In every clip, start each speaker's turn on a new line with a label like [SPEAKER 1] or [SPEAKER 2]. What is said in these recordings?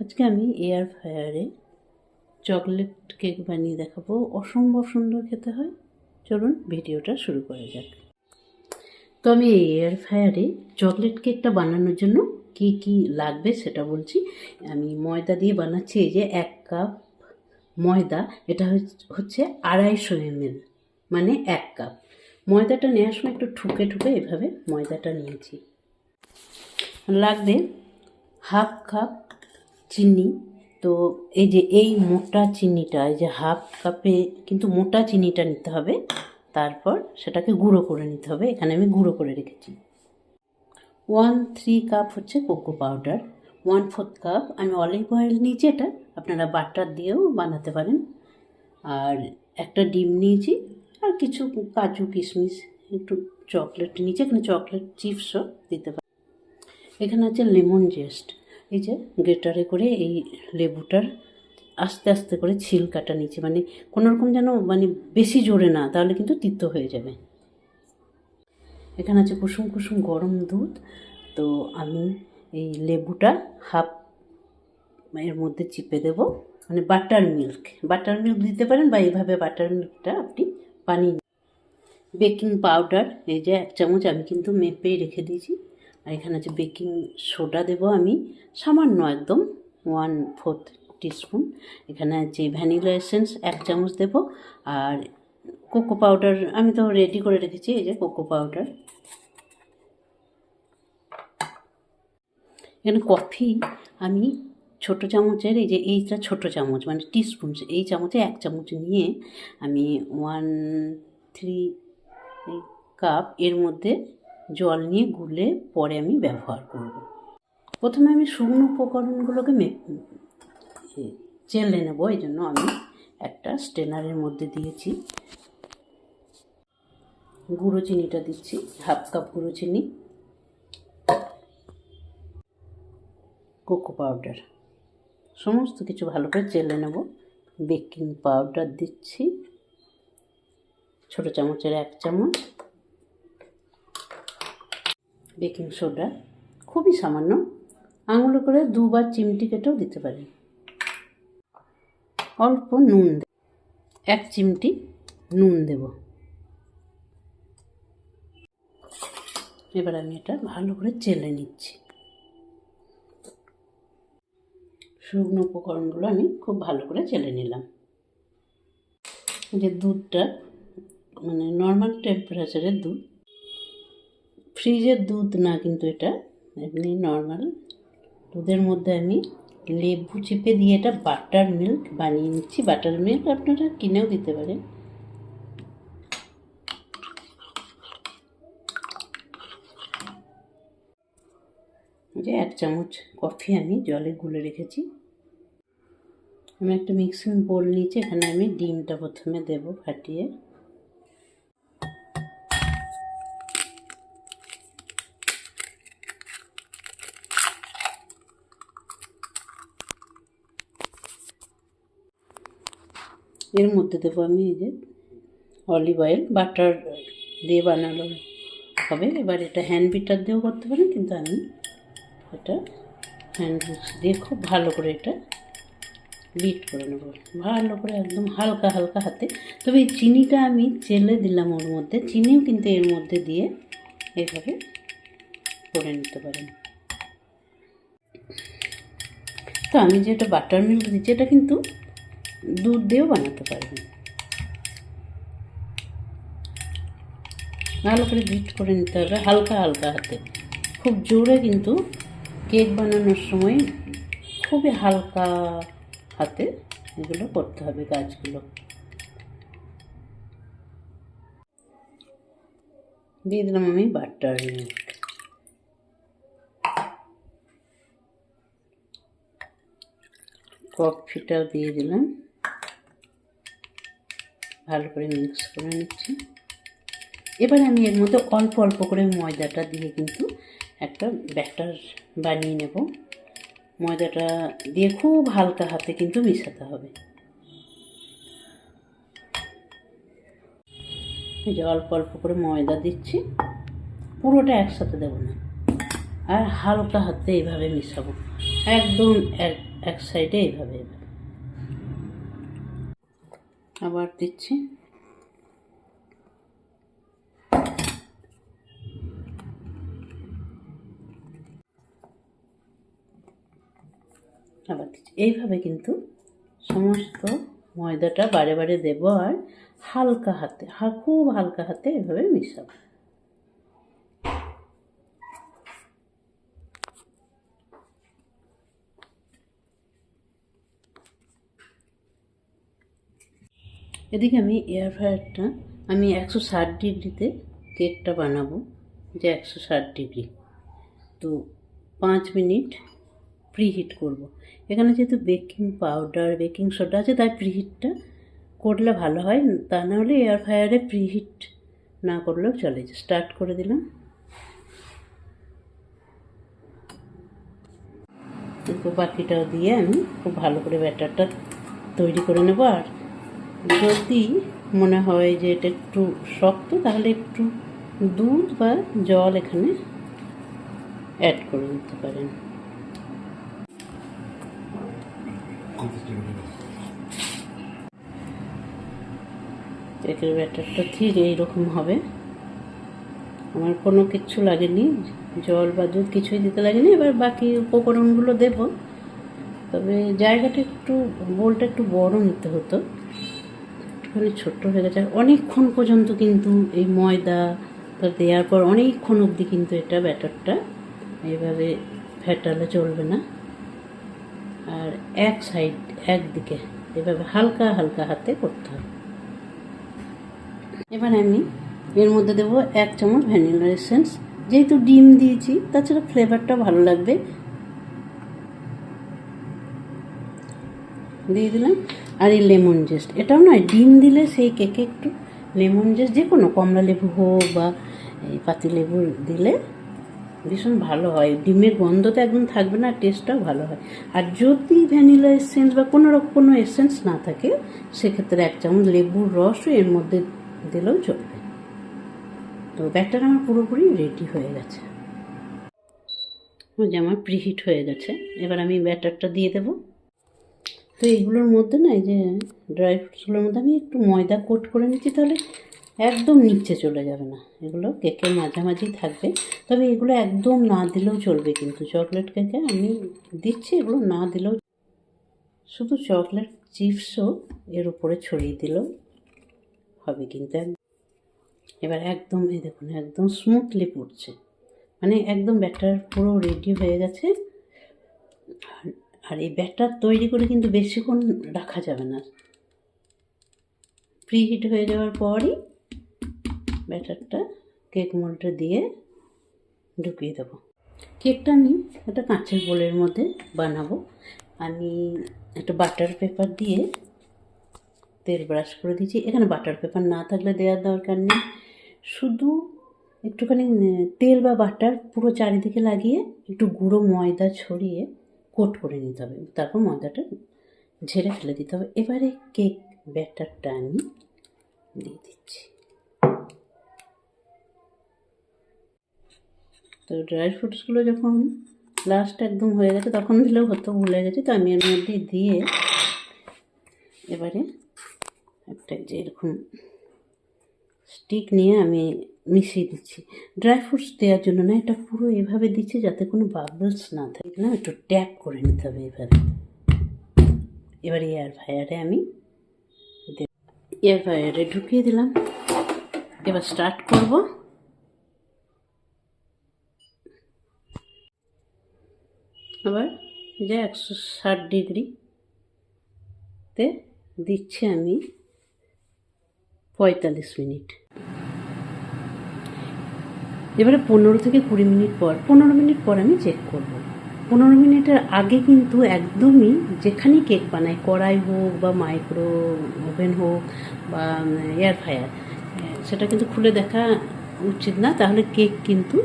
[SPEAKER 1] আজকে আমি air ফ্রায়ারে chocolate cake বানিয়ে দেখাবো। অসম্ভব সুন্দর খেতে হয়। চলুন ভিডিওটা শুরু করা যাক। তো আমি এয়ার ফ্রায়ারে চকলেট কেকটা বানানোর জন্য কী কী লাগবে সেটা বলছি। আমি ময়দা দিয়ে বানাচ্ছি, এই যে এক কাপ ময়দা, এটা হচ- হচ্ছে আড়াইশো এমএল মানে এক কাপ। ময়দাটা নেওয়ার সময় একটু ঠুকে ঠুকে এভাবে ময়দাটা নিয়েছি। লাগবে হাফ কাপ চিনি। তো এই যে এই মোটা চিনিটা, এই যে হাফ কাপে কিন্তু মোটা চিনিটা নিতে হবে। তারপর সেটাকে গুঁড়ো করে নিতে হবে। এখানে আমি গুঁড়ো করে রেখেছি। ওয়ান থ্রি কাপ হচ্ছে cocoa powder. One fourth cup আমি অলিভ অয়েল নিয়েছি এটা। আপনারা বাটার দিয়েও বানাতে পারেন। আর একটা ডিম নিয়েছি। আর কিছু কাজু কিশমিশ, একটু চকলেট নিয়েছি। এখানে চকলেট চিপসও দিতে পারেন। এখানে আছে লেমন জেস্ট। এই যে গ্রেটারে করে এই লেবুটার আস্তে আস্তে করে ছিল কাটা নিচে মানে কোনো রকম যেন মানে বেশি জোরে না, তাহলে কিন্তু তিক্ত হয়ে যাবে। এখানে আছে কুসুম কুসুম গরম দুধ। তো আমি এই লেবুটা হাফ এর মধ্যে চিপে দেব। মানে বাটার মিল্ক বাটার মিল্ক দিতে পারেন বা এইভাবে বাটার মিল্কটা আপনি বানিয়ে। বেকিং পাউডার, এই যে এক চামচ আমি কিন্তু মেপেই রেখে দিয়েছি। আর এখানে আছে বেকিং সোডা দেবো আমি, সামান্য একদম ওয়ান ফোর্থ টিস্পুন এখানে আছে ভ্যানিলা এসেন্স এক চামচ দেব, আর কোকো পাউডার আমি তো রেডি করে রেখেছি, এই যে কোকো পাউডার। এখানে কফি আমি ছোট চামচের, এই যে এইটা ছোট চামচ মানে টিস্পুন এই চামচে এক চামচ নিয়ে আমি ওয়ান থ্রি কাপ এর মধ্যে জল নিয়ে গুলে পরে আমি ব্যবহার করব। প্রথমে আমি শুকনো উপকরণগুলোকে চেলে নেব, এই জন্য আমি একটা স্টেনারের মধ্যে দিয়েছি। গুঁড়ো চিনিটা দিচ্ছি, হাফ কাপ গুঁড়ো চিনি, কোকো পাউডার। সমস্ত কিছু ভালো করে চেলে নেব। বেকিং পাউডার দিচ্ছি, ছোটো চামচের এক চামচ। বেকিং সোডা, খুবই সামান্য। আঙুলে করে দুবার চিমটি কেটেও দিতে পারেন অল্প নুন এক চিমটি নুন দেব। এবার আমি এটা ভালো করে চেলে নিচ্ছি। শুকনো উপকরণগুলো আমি খুব ভালো করে চেলে নিলাম। যে দুধটা মানে নর্মাল টেম্পারেচারের দুধ ফ্রিজের দুধ না কিন্তু এটা, এমনি নর্মাল দুধের মধ্যে আমি লেবু চিপে দিয়ে এটা বাটার মিল্ক বানিয়ে নিচ্ছি। বাটার মিল্ক আপনারা কিনেও দিতে পারেন। যে এক চামচ কফি আমি জলে গুলে রেখেছি। আমি একটা মিক্সিং বোল নিয়েছি, এখানে আমি ডিমটা প্রথমে দেব ফাটিয়ে। এর মধ্যে দেবো আমি এই যে অলিভ অয়েল বাটার দিয়ে বানালো হবে। এবার এটা হ্যান্ড বিটার দিয়েও করতে পারেন, কিন্তু আমি এটা হ্যান্ড দিয়ে খুব ভালো করে এটা বিট করে নেব। ভালো করে একদম হালকা হালকা হাতে। তবে এই চিনিটা আমি চেলে দিলাম ওর মধ্যে। চিনিও কিন্তু এর মধ্যে দিয়ে এইভাবে করে নিতে পারেন। তো আমি যেটা বাটার মিল্ক দিচ্ছি, এটা কিন্তু দুধ দিয়েও বানাতে পারবেন ভালো করে বিট করে নিতে হবে, হালকা হালকা হাতে। খুব জোরে কিন্তু কেক বানানোর সময় খুবই হালকা হাতে এগুলো করতে হবে কাজগুলো দিয়ে দিলাম আমি বাটার মিল্ক। কফিটাও দিয়ে দিলাম। ভালো করে মিক্স করে নিচ্ছি। এবার আমি এর মধ্যে অল্প অল্প করে ময়দাটা দিয়ে কিন্তু একটা ব্যাটার বানিয়ে নেব। ময়দাটা দিয়ে খুব হালকা হাতে কিন্তু মিশাতে হবে। এই যে অল্প অল্প করে ময়দা দিচ্ছি। পুরোটা একসাথে দেবো না। আর হালকা হাতে এইভাবে মিশাবো। একদম এক সাইডে এইভাবে এইভাবে আবার দিচ্ছি। আবার দিচ্ছি। এইভাবে কিন্তু সমস্ত ময়দাটা বারে বারে দেবো আর হালকা হাতে খুব হালকা হাতে এভাবে মিশাবো। এদিকে আমি এয়ার ফ্রায়ারটা আমি একশো ষাট ডিগ্রিতে কেকটা বানাবো, যে একশো ষাট ডিগ্রি। তো পাঁচ মিনিট প্রিহিট করব। এখানে যেহেতু বেকিং পাউডার বেকিং সোডা আছে, তাই প্রিহিটটা করলে ভালো হয়। তা না হলে এয়ার ফ্রায়ারে প্রিহিট না করলেও চলে। স্টার্ট করে দিলাম। বাকিটাও দিয়ে আমি খুব ভালো করে ব্যাটারটা তৈরি করে নেব। আর যদি মনে হয় যে এটা একটু শক্ত, তাহলে একটু দুধ বা জল এখানে অ্যাড করে দিতে পারেন। কেকের ব্যাটারটা ঠিক এইরকম হবে। আমার কোনো কিচ্ছু লাগেনি, জল বা দুধ কিছুই দিতে লাগেনি। এবার বাকি উপকরণগুলো দেব। তবে জায়গাটা একটু, বোলটা একটু বড় নিতে হতো। একটুখানি ছোট্ট হয়ে গেছে। আর অনেকক্ষণ পর্যন্ত কিন্তু এই ময়দা দেওয়ার পর অনেকক্ষণ অবধি কিন্তু এটা ব্যাটারটা এইভাবে ফেটালে চলবে না। আর এক সাইড, একদিকে এভাবে হালকা হালকা হাতে করতে হবে। এবার আমি এর মধ্যে দেবো এক চামচ ভ্যানিলা এসেন্স। যেহেতু ডিম দিয়েছি, তাছাড়া ফ্লেভারটা ভালো লাগবে। দিয়ে দিলাম। আর এই লেমন জেস্ট এটাও নয়, ডিম দিলে সেই কেকে একটু লেমন জেস্ট যে কোনো কমলা লেবু হোক বা এই পাতি লেবু দিলে ভীষণ ভালো হয়। ডিমের গন্ধ তো একদম থাকবে না টেস্টটাও ভালো হয়। আর যদি ভ্যানিলা এসেন্স বা কোনো রকম কোনো এসেন্স না থাকে, সেক্ষেত্রে এক চামচ লেবুর রসও এর মধ্যে দিলেও চলবে। তো ব্যাটার আমার পুরোপুরি রেডি হয়ে গেছে। যে আমার প্রিহিট হয়ে গেছে। এবার আমি ব্যাটারটা দিয়ে দেবো। তো এইগুলোর মধ্যে না এই যে ড্রাই ফ্রুটসগুলোর মধ্যে আমি একটু ময়দা কোট করে নিচ্ছি তাহলে একদম নিচে চলে যাবে না। এগুলো কেকের মাঝামাঝি থাকবে। তবে এগুলো একদম না দিলেও চলবে কিন্তু। চকলেট কেকে আমি দিচ্ছি, এগুলো না দিলেও শুধু চকলেট চিপসও এর উপরে ছড়িয়ে দিলেও হবে কিন্তু এবার একদম এই দেখুন, একদম স্মুথলি পড়ছে মানে একদম ব্যাটার পুরো রেডি হয়ে গেছে। আর এই ব্যাটার তৈরি করে কিন্তু বেশিক্ষণ রাখা যাবে না। প্রিহিট হয়ে যাওয়ার পরই ব্যাটারটা কেক মোল্ডে দিয়ে ঢুকিয়ে দেবো। কেকটা আমি একটা কাঁচের বোলের মধ্যে বানাবো। আমি একটা বাটার পেপার দিয়ে তেল ব্রাশ করে দিয়েছি। এখানে বাটার পেপার না থাকলে দেওয়ার দরকার নেই। শুধু একটুখানি তেল বা বাটার পুরো চারিদিকে লাগিয়ে একটু গুঁড়ো ময়দা ছড়িয়ে কোট করে নিতে হবে। তারপর ময়দাটা ঝেড়ে ফেলে দিতে হবে। এবারে কেক ব্যাটারটা আমি দিয়ে দিচ্ছি। তো ড্রাই ফ্রুটসগুলো যখন লাস্ট একদম হয়ে গেছে, তখন দিলেও হতো, ভুলে গেছে। তো আমি এর মধ্যে দিয়ে এবারে একটা যে এরকম স্টিক নিয়ে আমি মিশিয়ে দিচ্ছি। ড্রাই ফ্রুটস দেওয়ার জন্য না, এটা পুরো এভাবে দিচ্ছি যাতে কোনো বাবলস না থাকে। না, একটু ট্যাপ করে নিতে হবে এভাবে। এবার এয়ার ফায়ারে আমি এয়ার ফায়ারে ঢুকিয়ে দিলাম। এবার স্টার্ট করব। আবার যে একশো ষাট ডিগ্রিতে দিচ্ছি আমি পঁয়তাল্লিশ মিনিট। এবারে পনেরো থেকে কুড়ি মিনিট পর, পনেরো মিনিট পর আমি চেক করব। পনেরো মিনিটের আগে কিন্তু একদমই যেখানেই কেক বানাই, কড়াই হোক বা মাইক্রো ওভেন হোক বা এয়ার ফ্রায়ার সেটা কিন্তু খুলে দেখা উচিত না, তাহলে কেক কিন্তু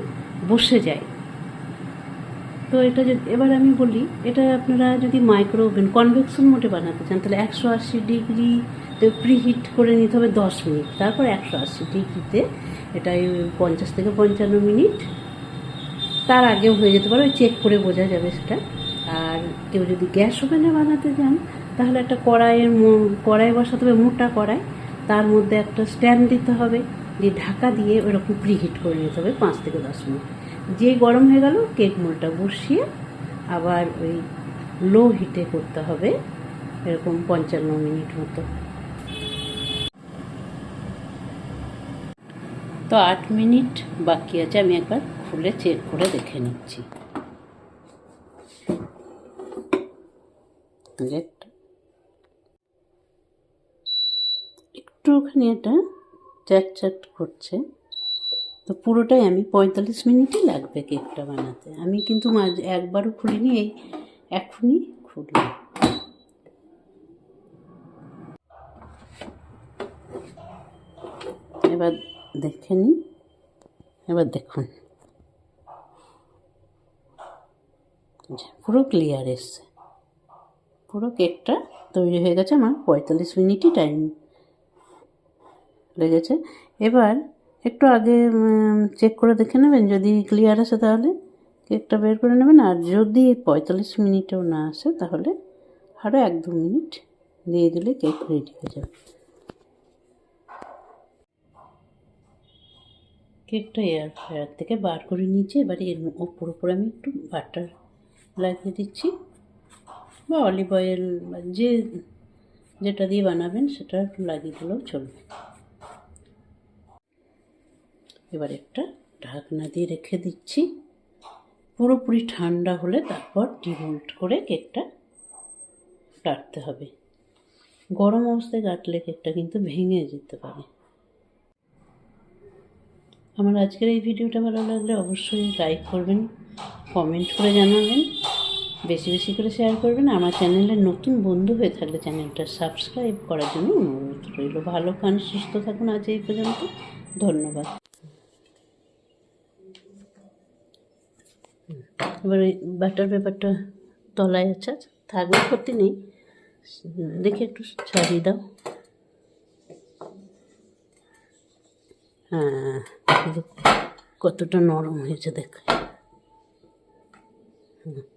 [SPEAKER 1] বসে যায়। তো এটা যদি, এবার আমি বলি, এটা আপনারা যদি মাইক্রো ওভেন কনভেকশন মোটে বানাতে চান, তাহলে একশো আশি ডিগ্রি প্রিহিট করে নিতে হবে দশ মিনিট। তারপর একশো আশি ডিগ্রিতে এটা পঞ্চাশ থেকে পঞ্চান্ন মিনিট। তার আগেও হয়ে যেতে পারে, ওই চেক করে বোঝা যাবে সেটা। আর কেউ যদি গ্যাস ওভেনে বানাতে যান তাহলে একটা কড়াইয়ের কড়াই বসাতে হবে, মোটা কড়াই। তার মধ্যে একটা স্ট্যান্ড দিতে হবে, দিয়ে ঢাকা দিয়ে ওরকম প্রিহিট করে নিতে হবে পাঁচ থেকে দশ মিনিট। যে গরম হয়ে গেল, কেক মোলটা বসিয়ে আবার ওই লো হিটে করতে হবে, এরকম পঞ্চান্ন মিনিট মতো। তো আট মিনিট বাকি আছে, আমি একবার খুলে চেক করে দেখে নিচ্ছি। একটুখানি এটা চ্যাট চ্যাট করছে। তো পুরোটাই আমি পঁয়তাল্লিশ মিনিটই লাগবে কেকটা বানাতে। আমি কিন্তু মাঝ, একবারও খুলিনি, এই এখনই খুললাম এবার দেখে নিই, এবার দেখুন। যে পুরো ক্লিয়ার এসছে। পুরো কেকটা তৈরি হয়ে গেছে, আমার পঁয়তাল্লিশ মিনিটই টাইম লেগেছে। এবার একটু আগে চেক করে দেখে নেবেন। যদি ক্লিয়ার আসে তাহলে কেকটা বের করে নেবেন। আর যদি পঁয়তাল্লিশ মিনিটেও না আসে, তাহলে আরও এক দু মিনিট দিয়ে দিলে কেক রেডি হয়ে যাবে। কেকটা এয়ার ফ্রায়ার থেকে বার করে নিয়েছি। এবার এর ওপর উপরে আমি একটু বাটার লাগিয়ে দিচ্ছি। বা অলিভ অয়েল যে, যেটা দিয়ে বানাবেন, সেটা একটু লাগিয়ে দিলেও চলবে। এবার একটা ঢাকনা দিয়ে রেখে দিচ্ছি। পুরোপুরি ঠান্ডা হলে তারপর ডিমোল্ট করে কেকটা কাটতে হবে। গরম অবস্থায় কাটলে কেকটা কিন্তু ভেঙে যেতে পারে। আমার আজকের এই ভিডিওটা ভালো লাগলে অবশ্যই লাইক করবেন, কমেন্ট করে জানাবেন, বেশি বেশি করে শেয়ার করবেন। আমার চ্যানেলের নতুন বন্ধু হয়ে থাকলে চ্যানেলটা সাবস্ক্রাইব করার জন্য অনুরোধ রইল। ভালো কান সুস্থ থাকুন। আজ এই পর্যন্ত। ধন্যবাদ। এবার বাটার পেপারটা তলায় আছে, থাকবে, ক্ষতি নেই। দেখে একটু ছাড়িয়ে দাও। হ্যাঁ কতটা নরম হয়েছে দেখ। হুম।